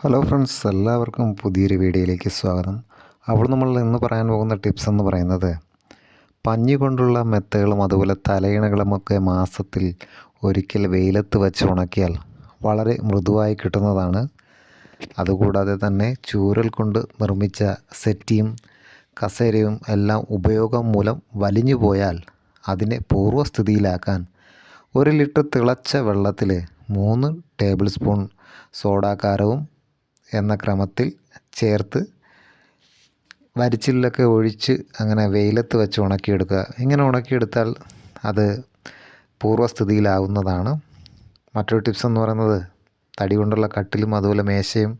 Hello friends എല്ലാവർക്കും പുതിയൊരു വീഡിയോയിലേക്ക് സ്വാഗതം. അപ്പോൾ നമ്മൾ ഇന്ന് പറയാൻ പോകുന്ന ടിപ്സ് എന്ന് പറയുന്നത് പഞ്ഞി കൊണ്ടുള്ള മെത്തകളും അതുപോലെ തലയിണകളും ഒക്കെ മാസത്തിൽ ഒരിക്കൽ വെയിലത്ത് വെച്ച് ഉണക്കിയാൽ വളരെ മൃദുവായി കിട്ടുന്നതാണ്. അതുകൂടാതെ തന്നെ ചൂരൽ കൊണ്ട് നിർമ്മിച്ച സെറ്റിയും കസേരയും എല്ലാം ഉപയോഗം മൂലം വലിഞ്ഞു പോയാൽ അതിനെ പൂർവസ്ഥിതിയിലാക്കാൻ ഒരു ലിറ്റർ തിളച്ച വെള്ളത്തിൽ മൂന്ന് ടേബിൾ സ്പൂൺ സോഡാക്കാരവും എന്ന ക്രമത്തിൽ ചേർത്ത് വരിച്ചിലൊക്കെ ഒഴിച്ച് അങ്ങനെ വെയിലത്ത് വെച്ച് ഉണക്കിയെടുക്കുക. ഇങ്ങനെ ഉണക്കിയെടുത്താൽ അത് പൂർവസ്ഥിതിയിലാവുന്നതാണ് മറ്റൊരു ടിപ്സ് എന്ന് പറയുന്നത് തടി കൊണ്ടുള്ള കട്ടിലും അതുപോലെ മേശയും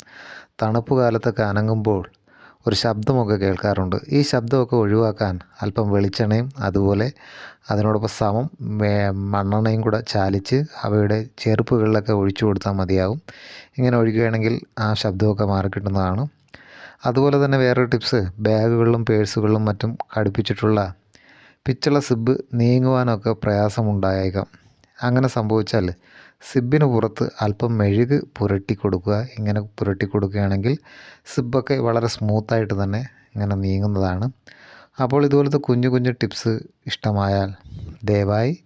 തണുപ്പ് കാലത്തൊക്കെ അനങ്ങുമ്പോൾ ഒരു ശബ്ദമൊക്കെ കേൾക്കാറുണ്ട്. ഈ ശബ്ദമൊക്കെ ഒഴിവാക്കാൻ അല്പം വെളിച്ചെണ്ണയും അതുപോലെ അതിനോടൊപ്പം സമം മണ്ണെണ്ണയും കൂടെ ചാലിച്ച് അവയുടെ ചെറുപ്പുകളിലൊക്കെ ഒഴിച്ചു കൊടുത്താൽ മതിയാവും. ഇങ്ങനെ ഒഴിക്കുകയാണെങ്കിൽ ആ ശബ്ദമൊക്കെ മാറിക്കിട്ടുന്നതാണ്. അതുപോലെ തന്നെ വേറൊരു ടിപ്സ് ബാഗുകളിലും പേഴ്സുകളിലും മറ്റും ഘടിപ്പിച്ചിട്ടുള്ള പിച്ചുള്ള സിബ് നീങ്ങുവാനൊക്കെ പ്രയാസമുണ്ടായേക്കാം. അങ്ങനെ സംഭവിച്ചാൽ സിബിന് പുറത്ത് അല്പം മെഴുക് പുരട്ടി കൊടുക്കുക. ഇങ്ങനെ പുരട്ടി കൊടുക്കുകയാണെങ്കിൽ സിബൊക്കെ വളരെ സ്മൂത്തായിട്ട് തന്നെ ഇങ്ങനെ നീങ്ങുന്നതാണ്. അപ്പോൾ ഇതുപോലത്തെ കുഞ്ഞു കുഞ്ഞു ടിപ്സ് ഇഷ്ടമായാൽ ദയവായി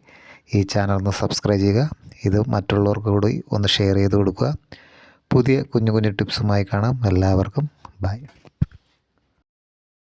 ഈ ചാനൽ ഒന്ന് സബ്സ്ക്രൈബ് ചെയ്യുക. ഇത് മറ്റുള്ളവർക്ക് കൂടി ഒന്ന് ഷെയർ ചെയ്ത് കൊടുക്കുക. പുതിയ കുഞ്ഞു കുഞ്ഞു ടിപ്സുമായി കാണാം. എല്ലാവർക്കും ബൈ.